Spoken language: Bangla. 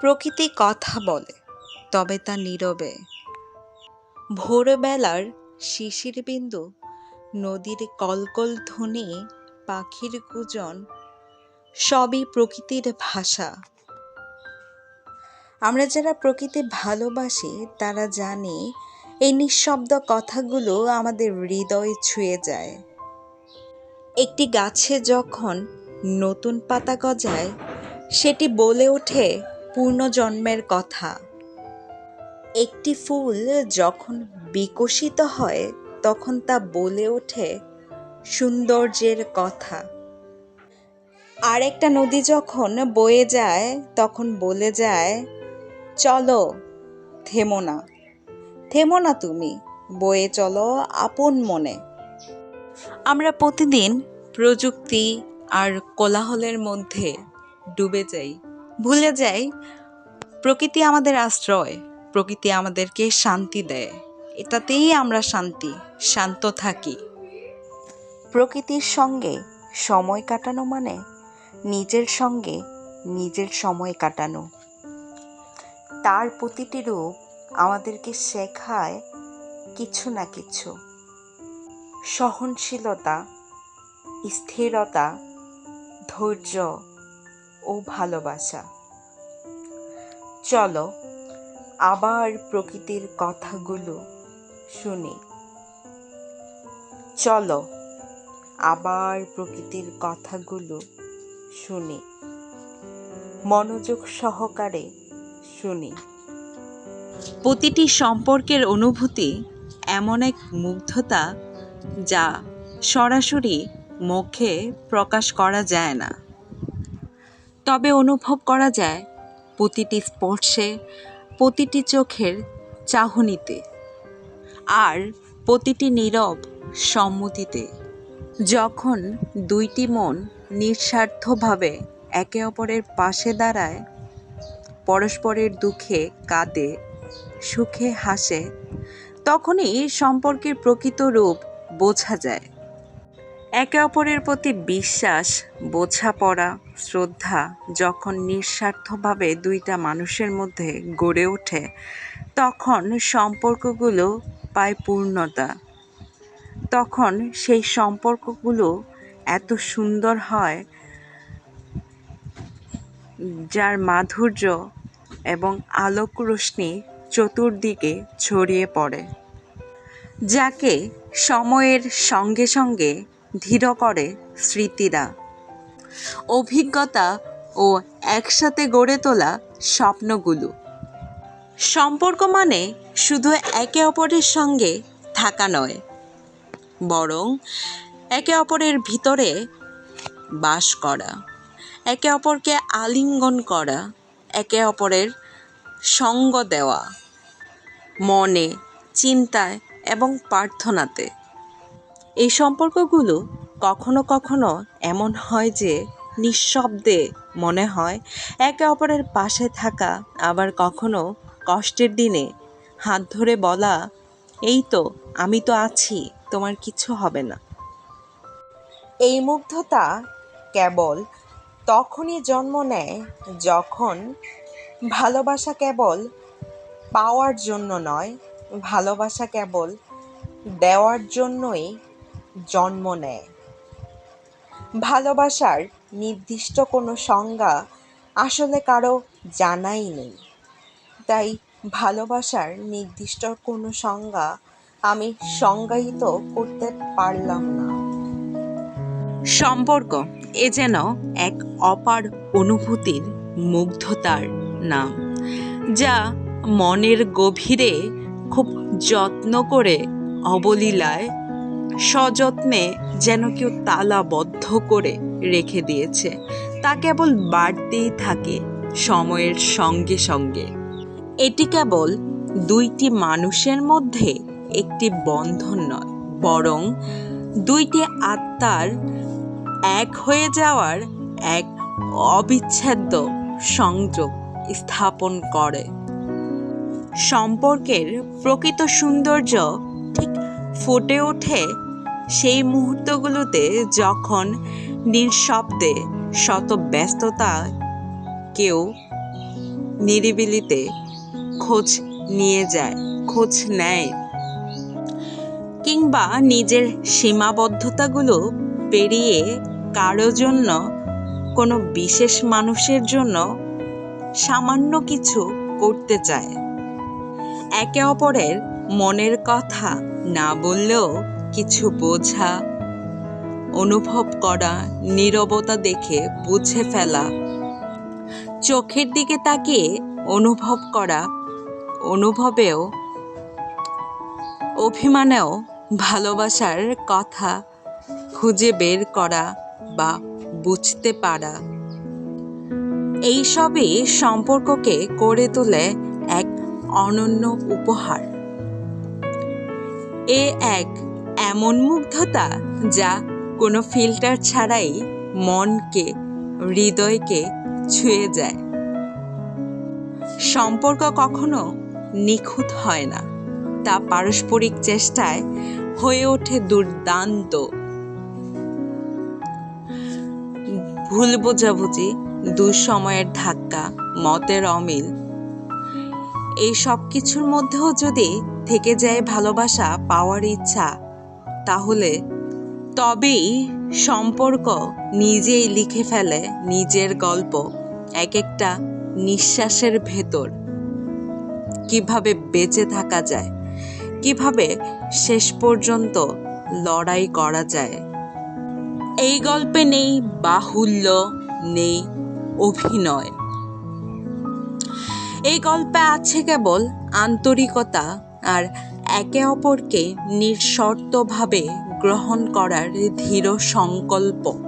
প্রকৃতি কথা বলে, তবে তা নীরবে। ভোরবেলার শিশির বিন্দু, নদীর কলকল ধ্বনি, পাখির গুজন সবই প্রকৃতির ভাষা। আমরা যারা প্রকৃতি ভালোবাসি, তারা জানি এই নিঃশব্দ কথাগুলো আমাদের হৃদয় ছুঁয়ে যায়। একটি গাছে যখন নতুন পাতা গজায়, সেটি বলে ওঠে পূর্ণজন্মের কথা। একটি ফুল যখন বিকশিত হয়, তখন তা বলে ওঠে সৌন্দর্যের কথা। আর একটা নদী যখন বয়ে যায়, তখন বলে যায়, চলো, থেমো না। থেমো না তুমি, বয়ে চলো আপন মনে। আমরা প্রতিদিন প্রযুক্তি আর কোলাহলের মধ্যে ডুবে যাই। ভুলে যাই, প্রকৃতি আমাদের আশ্রয়, প্রকৃতি আমাদেরকে শান্তি দেয়। এটাতেই আমরা শান্তি, শান্ত থাকি। প্রকৃতির সঙ্গে সময় কাটানো মানে নিজের সঙ্গে নিজের সময় কাটানো। তার প্রতিটি রূপ আমাদেরকে শেখায় কিছু না কিছু। সহনশীলতা, স্থিরতা, ধৈর্য ও ভালোবাসা। চলো, আবার প্রকৃতির কথাগুলো শুনি। চলো, আবার প্রকৃতির কথাগুলো শুনি। মনোযোগ সহকারে শুনি। প্রতিটি সম্পর্কের অনুভূতি এমন এক মুগ্ধতা যা সরাসরি মুখে প্রকাশ করা যায় না। তবে অনুভব করা যায় প্রতিটি স্পর্শে, প্রতিটি চোখের চাহনিতে আর প্রতিটি নীরব সম্মতিতে। যখন দুইটি মন নিঃস্বার্থভাবে একে অপরের পাশে দাঁড়ায়, পরস্পরের দুঃখে কাঁদে, সুখে হাসে, তখনই সম্পর্কের প্রকৃত রূপ বোঝা যায়। একে অপরের প্রতি বিশ্বাস, বোঝাপড়া, শ্রদ্ধা যখন নিঃস্বার্থভাবে দুইটা মানুষের মধ্যে গড়ে ওঠে, তখন সম্পর্কগুলো পায় পূর্ণতা। তখন সেই সম্পর্কগুলো এত সুন্দর হয় যার মাধুর্য এবং আলোক রশ্মি চতুর্দিকে ছড়িয়ে পড়ে, যাকে সময়ের সঙ্গে সঙ্গে ধীর করে স্মৃতিরা। অভিজ্ঞতা ও একসাথে গড়ে তোলা স্বপ্নগুলো। সম্পর্ক মানে শুধু একে অপরের সঙ্গে থাকা নয়, বরং একে অপরের ভিতরে বাস করা, একে অপরকে আলিঙ্গন করা, একে অপরের সঙ্গ দেওয়া, মনে, চিন্তায় এবং প্রার্থনাতে। এই সম্পর্কগুলো কখনো কখনো এমন হয় যে নিঃশব্দে মনে হয় একে অপরের পাশে থাকা, আবার কখনো কষ্টের দিনে হাত ধরে বলা, এই তো, আমি তো আছি, তোমার কিছু হবে না। এই মুগ্ধতা কেবল তখনই জন্ম নেয় যখন ভালোবাসা কেবল পাওয়ার জন্য নয়, ভালোবাসা কেবল দেওয়ার জন্যই জন্ম নেয়। ভালোবাসার নির্দিষ্ট কোনো সংজ্ঞা আসলে কারও জানাই নেই। তাই ভালোবাসার নির্দিষ্ট কোনো সংজ্ঞা আমি সংজ্ঞায়িত করতে পারলাম না। সম্পর্ক এ যেন এক অপার অনুভূতির মুগ্ধতার নাম, যা মনের গভীরে খুব যত্ন করে অবলীলায় সযত্নে যেন কেউ তালাবদ্ধ করে রেখে দিয়েছে। তা কেবল বাড়তেই থাকে সময়ের সঙ্গে সঙ্গে। এটি কেবল দুইটি মানুষের মধ্যে একটি বন্ধন নয়, বরং দুইটি আত্মার এক হয়ে যাওয়ার এক অবিচ্ছেদ্য সংযোগ স্থাপন করে। সম্পর্কের প্রকৃত সৌন্দর্য ঠিক ফুটে ওঠে সেই মুহূর্তগুলোতে যখন নিঃশব্দে শত ব্যস্ততা কেউ নিরিবিলিতে খোঁজ নিয়ে যায়, খোঁজ নেয় কিংবা নিজের সীমাবদ্ধতাগুলো পেরিয়ে কারও জন্য, কোনো বিশেষ মানুষের জন্য সামান্য কিছু করতে চায়। একে অপরের মনের কথা না বললেও কিছু বোঝা, অনুভব করা, নীরবতা দেখে বুঝে ফেলা। চোখের দিকে তাকিয়ে অনুভব করা, অনুভবেও, অভিমানেও ভালোবাসার কথা খুঁজে বের করা বা বুঝতে পারা। এইসবই সম্পর্ককে করে তোলে এক অনন্য উপহার। এ এক এমন মুগ্ধতা যা কোনো ফিল্টার ছাড়াই মনকে, হৃদয়কে ছুঁয়ে যায়। সম্পর্ক কখনো নিখুঁত হয় না। তা পারস্পরিক চেষ্টায় হয়ে ওঠে দুর্দান্ত। ভুল বোঝাবুঝি, দুঃসময়ের ধাক্কা, মতের অমিল, এই সব কিছুর মধ্যেও যদি থেকে যায় ভালোবাসা, পাওয়ার ইচ্ছা তাহলে তবেই সম্পর্ক নিজেই লিখে ফেলে নিজের গল্প এক একটা নিঃশ্বাসের ভেতর। কীভাবে বেঁচে থাকা যায়, কীভাবে শেষ পর্যন্ত লড়াই করা যায়। এই গল্পে নেই বাহুল্য, নেই অভিনয়। এই গল্পে আছে কেবল আন্তরিকতা আর একে অপরকে নিঃশর্তভাবে গ্রহণ করার দৃঢ় সংকল্প।